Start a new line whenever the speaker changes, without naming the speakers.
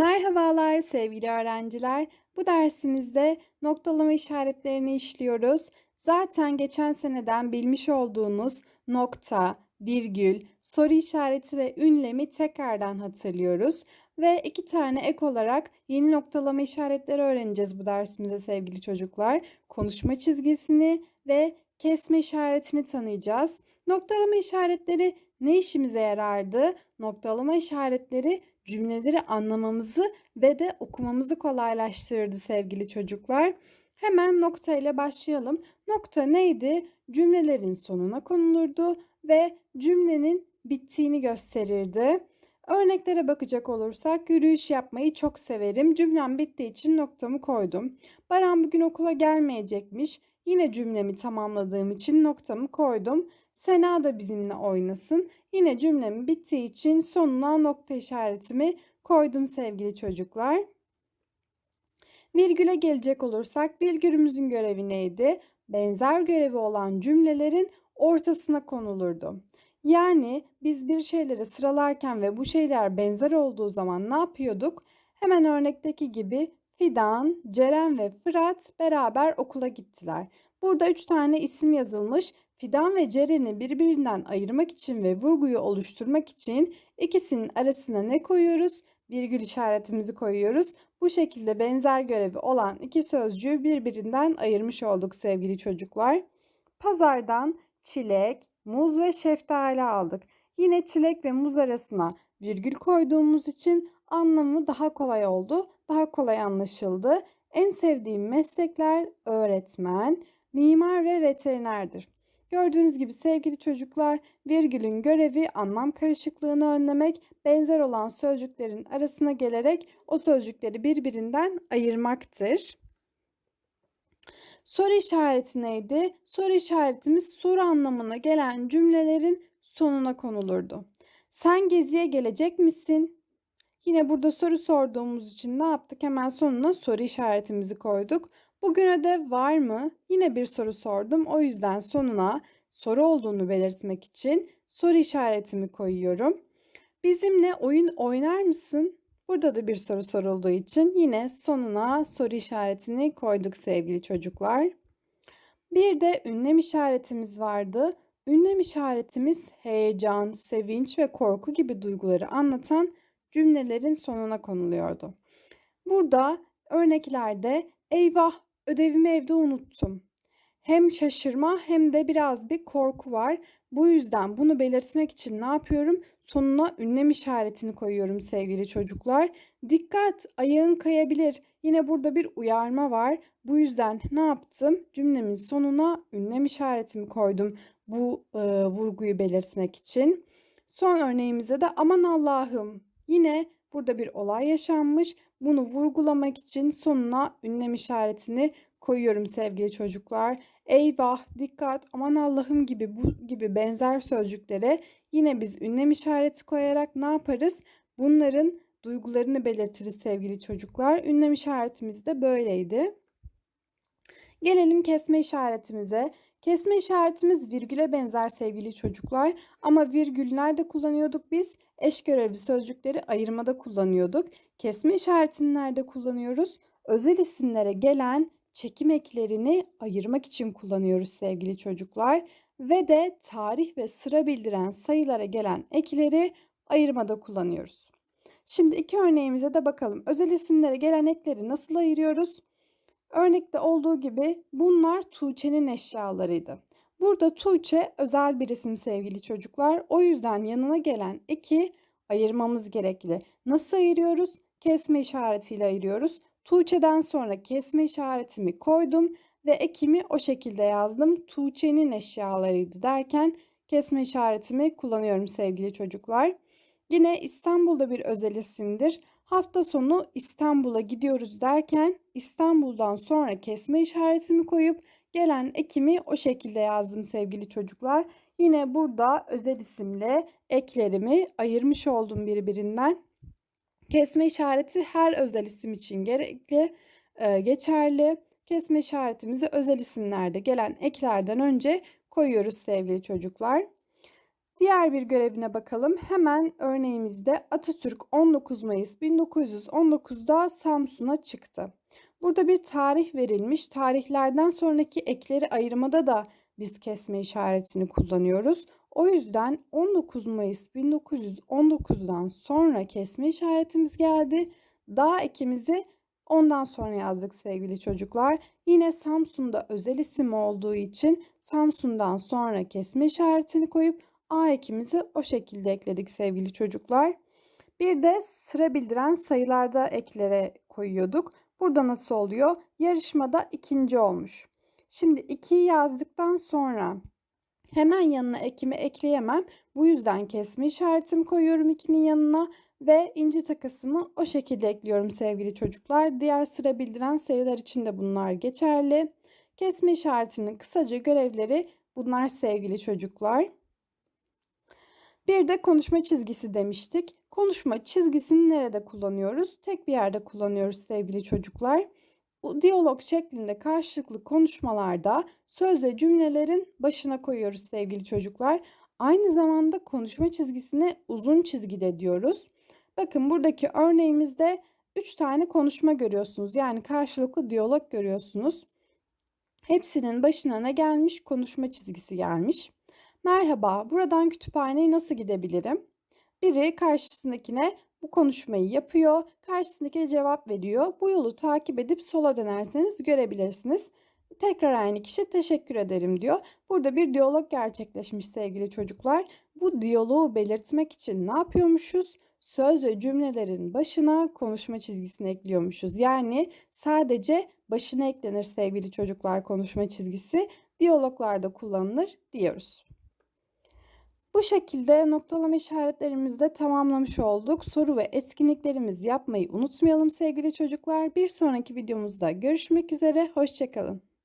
Merhabalar sevgili öğrenciler. Bu dersimizde noktalama işaretlerini işliyoruz. Zaten geçen seneden bilmiş olduğunuz nokta, virgül, soru işareti ve ünlemi tekrardan hatırlıyoruz. Ve iki tane ek olarak yeni noktalama işaretleri öğreneceğiz bu dersimizde sevgili çocuklar. Konuşma çizgisini ve kesme işaretini tanıyacağız. Noktalama işaretleri ne işimize yarardı? Noktalama işaretleri cümleleri anlamamızı ve de okumamızı kolaylaştırırdı sevgili çocuklar. Hemen nokta ile başlayalım. Nokta neydi? Cümlelerin sonuna konulurdu ve cümlenin bittiğini gösterirdi. Örneklere bakacak olursak yürüyüş yapmayı çok severim. Cümlem bittiği için noktamı koydum. Baran bugün okula gelmeyecekmiş. Yine cümlemi tamamladığım için noktamı koydum. Sena da bizimle oynasın. Yine cümlem bittiği için sonuna nokta işaretimi koydum sevgili çocuklar. Virgüle gelecek olursak virgülümüzün görevi neydi? Benzer görevi olan cümlelerin ortasına konulurdu. Yani biz bir şeyleri sıralarken ve bu şeyler benzer olduğu zaman ne yapıyorduk? Hemen örnekteki gibi Fidan, Ceren ve Fırat beraber okula gittiler. Burada üç tane isim yazılmış. Fidan ve Ceren'i birbirinden ayırmak için ve vurguyu oluşturmak için ikisinin arasına ne koyuyoruz? Virgül işaretimizi koyuyoruz. Bu şekilde benzer görevi olan iki sözcüğü birbirinden ayırmış olduk sevgili çocuklar. Pazardan çilek, muz ve şeftali aldık. Yine çilek ve muz arasına virgül koyduğumuz için anlamı daha kolay oldu, daha kolay anlaşıldı. En sevdiğim meslekler öğretmen, mimar ve veterinerdir. Gördüğünüz gibi sevgili çocuklar, virgülün görevi anlam karışıklığını önlemek, benzer olan sözcüklerin arasına gelerek o sözcükleri birbirinden ayırmaktır. Soru işareti neydi? Soru işaretimiz soru anlamına gelen cümlelerin sonuna konulurdu. Sen geziye gelecek misin? Yine burada soru sorduğumuz için ne yaptık? Hemen sonuna soru işaretimizi koyduk. Bugün ödev var mı? Yine bir soru sordum. O yüzden sonuna soru olduğunu belirtmek için soru işaretimi koyuyorum. Bizimle oyun oynar mısın? Burada da bir soru sorulduğu için yine sonuna soru işaretini koyduk sevgili çocuklar. Bir de ünlem işaretimiz vardı. Ünlem işaretimiz heyecan, sevinç ve korku gibi duyguları anlatan cümlelerin sonuna konuluyordu. Burada örneklerde eyvah ödevimi evde unuttum. Hem şaşırma hem de biraz bir korku var. Bu yüzden bunu belirtmek için ne yapıyorum? Sonuna ünlem işaretini koyuyorum sevgili çocuklar. Dikkat ayağın kayabilir. Yine burada bir uyarma var. Bu yüzden ne yaptım? Cümlemin sonuna ünlem işaretimi koydum. Bu e, vurguyu belirtmek için. Son örneğimizde de aman Allah'ım. Yine burada bir olay yaşanmış. Bunu vurgulamak için sonuna ünlem işaretini koyuyorum sevgili çocuklar. Eyvah, dikkat, aman Allah'ım gibi bu gibi benzer sözcüklere yine biz ünlem işareti koyarak ne yaparız? Bunların duygularını belirtiriz sevgili çocuklar. Ünlem işaretimiz de böyleydi. Gelelim kesme işaretimize. Kesme işaretimiz virgüle benzer sevgili çocuklar ama virgül nerede kullanıyorduk biz? Eş görevli sözcükleri ayırmada kullanıyorduk. Kesme işaretini nerede kullanıyoruz? Özel isimlere gelen çekim eklerini ayırmak için kullanıyoruz sevgili çocuklar ve de tarih ve sıra bildiren sayılara gelen ekleri ayırmada kullanıyoruz. Şimdi iki örneğimize de bakalım. Özel isimlere gelen ekleri nasıl ayırıyoruz? Örnekte olduğu gibi bunlar Tuğçe'nin eşyalarıydı. Burada Tuğçe özel bir isim sevgili çocuklar. O yüzden yanına gelen eki ayırmamız gerekli. Nasıl ayırıyoruz? Kesme işaretiyle ayırıyoruz. Tuğçe'den sonra kesme işaretimi koydum ve ekimi o şekilde yazdım. Tuğçe'nin eşyalarıydı derken kesme işaretimi kullanıyorum sevgili çocuklar. Yine İstanbul'da bir özel isimdir. Hafta sonu İstanbul'a gidiyoruz derken İstanbul'dan sonra kesme işaretimi koyup gelen ekimi o şekilde yazdım sevgili çocuklar. Yine burada özel isimle eklerimi ayırmış oldum birbirinden. Kesme işareti her özel isim için gerekli, e, geçerli. Kesme işaretimizi özel isimlerde gelen eklerden önce koyuyoruz sevgili çocuklar. Diğer bir görevine bakalım. Hemen örneğimizde Atatürk 19 Mayıs 1919'da Samsun'a çıktı. Burada bir tarih verilmiş. Tarihlerden sonraki ekleri ayırmada da biz kesme işaretini kullanıyoruz. O yüzden 19 Mayıs 1919'dan sonra kesme işaretimiz geldi. Dağ ekimizi ondan sonra yazdık sevgili çocuklar. Yine Samsun'da özel isim olduğu için Samsun'dan sonra kesme işaretini koyup A ekimizi o şekilde ekledik sevgili çocuklar. Bir de sıra bildiren sayılarda eklere koyuyorduk. Burada nasıl oluyor? Yarışmada ikinci olmuş. Şimdi 2'yi yazdıktan sonra hemen yanına ekimi ekleyemem. Bu yüzden kesme işaretimi koyuyorum 2'nin yanına ve inci takısımı o şekilde ekliyorum sevgili çocuklar. Diğer sıra bildiren sayılar için de bunlar geçerli. Kesme işaretinin kısaca görevleri bunlar sevgili çocuklar. Bir de konuşma çizgisi demiştik. Konuşma çizgisini nerede kullanıyoruz? Tek bir yerde kullanıyoruz sevgili çocuklar. Diyalog şeklinde karşılıklı konuşmalarda söz ve cümlelerin başına koyuyoruz sevgili çocuklar. Aynı zamanda konuşma çizgisine uzun çizgi de diyoruz. Bakın buradaki örneğimizde 3 tane konuşma görüyorsunuz. Yani karşılıklı diyalog görüyorsunuz. Hepsinin başına ne gelmiş? Konuşma çizgisi gelmiş. Merhaba, buradan kütüphaneye nasıl gidebilirim? Biri karşısındakine bu konuşmayı yapıyor, karşısındaki cevap veriyor. Bu yolu takip edip sola dönerseniz görebilirsiniz. Tekrar aynı kişi teşekkür ederim diyor. Burada bir diyalog gerçekleşmiş sevgili çocuklar. Bu diyaloğu belirtmek için ne yapıyormuşuz? Söz ve cümlelerin başına konuşma çizgisini ekliyormuşuz. Yani sadece başına eklenir sevgili çocuklar konuşma çizgisi. Diyaloglarda kullanılır diyoruz. Bu şekilde noktalama işaretlerimizi de tamamlamış olduk. Soru ve etkinliklerimizi yapmayı unutmayalım sevgili çocuklar. Bir sonraki videomuzda görüşmek üzere. Hoşçakalın.